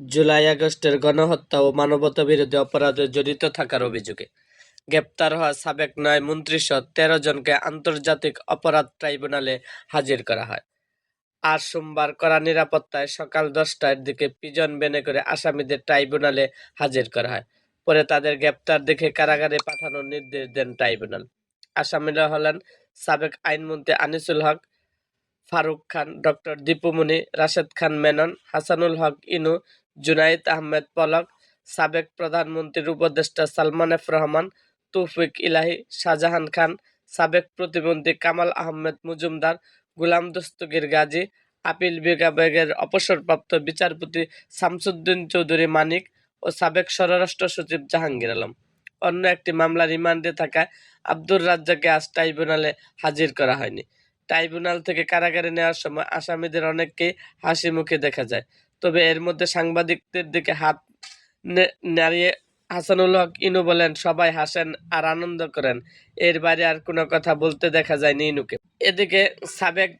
জুলাই আগস্টের গণহত্যা ও মানবতা বিরোধী অপরাধে জড়িত থাকার অভিযোগে গ্রেপ্তার হওয়া সাবেক নয় মন্ত্রীসহ তেরো জনকে আন্তর্জাতিক অপরাধ ট্রাইব্যুনালে হাজির করা হয়। আজ সোমবার কড়া নিরাপত্তায় সকাল দশটার দিকে পিজন বেনে করে আসামিদের ট্রাইব্যুনালে হাজির করা হয়। পরে তাদের গ্রেপ্তার দেখে কারাগারে পাঠানোর নির্দেশ দেন ট্রাইব্যুনাল। আসামিরা হলেন সাবেক আইনমন্ত্রী আনিসুল হক ফারুক খান, ডক্টর দীপুমণি, রাশেদ খান মেনন, হাসানুল হক ইনু জুনাইদ আহমেদ পলক, সাবেক প্রধানমন্ত্রীর উপদেষ্টা সালমান এফ রহমান, তৌফিক ইলাহি, শাহজাহান খান, সাবেক প্রতিমন্ত্রী কামাল আহমেদ মজুমদার, গুলাম দস্তগীর গাজী, আপিল বিভাগের অবসরপ্রাপ্ত বিচারপতি শামসুদ্দিন চৌধুরী মানিক ও সাবেক স্বরাষ্ট্র সচিব জাহাঙ্গীর আলম। অন্য একটি মামলা রিমান্ডে থাকা আব্দুর রাজ্জাকে আজ ট্রাইব্যুনালে হাজির করা হয়নি। ট্রাইব্যুনাল থেকে কারাগারে নেওয়ার সময় আসামিদের অনেককেই হাসি মুখে দেখা যায়। তবে এর মধ্যে সাংবাদিকদের দিকে হাত নাড়িয়ে হাসানুল হক ইনু বলেন, সবাই হাসেন আর আনন্দ করেন। এর বাইরে আর কোনো কথা বলতে দেখা যায়নি ইনুকে এদিকে সাবেক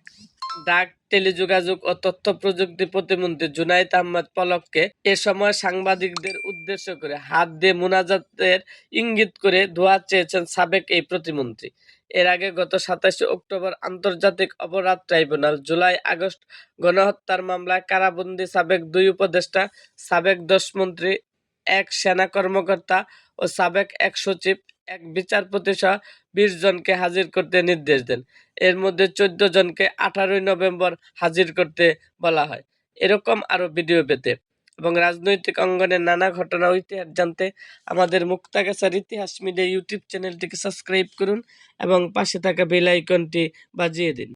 ডাক, টেলিযোগাযোগ ও তথ্য প্রযুক্তি প্রতিমন্ত্রী জুনাইদ আহমদ পলককে এ সময় সাংবাদিকদের উদ্দেশ্য করে হাত দিয়ে মোনাজাতের ইঙ্গিত করে দোয়া চেয়েছেন সাবেক এই প্রতিমন্ত্রী। এর আগে গত সাতাশে অক্টোবর আন্তর্জাতিক অপরাধ ট্রাইব্যুনাল জুলাই আগস্ট গণহত্যার মামলায় কারাবন্দী সাবেক দুই উপদেষ্টা, সাবেক দশমন্ত্রী এক সেনা কর্মকর্তা ও সাবেক এক সচিব এক বিচারপতি সহ বিশ জনকে হাজির করতে নির্দেশ দেন। এর মধ্যে চোদ্দ জনকে আঠারোই নভেম্বর হাজির করতে বলা হয়। এরকম আরও ভিডিও পেতে এবং রাজনৈতিক অঙ্গনের নানা ঘটনা ইতিহাস জানতে আমাদের মুক্তাগাছার ইতিহাস মিডিয়া ইউটিউব চ্যানেলটিকে সাবস্ক্রাইব করুন এবং পাশে থাকা বেল আইকনটি বাজিয়ে দিন।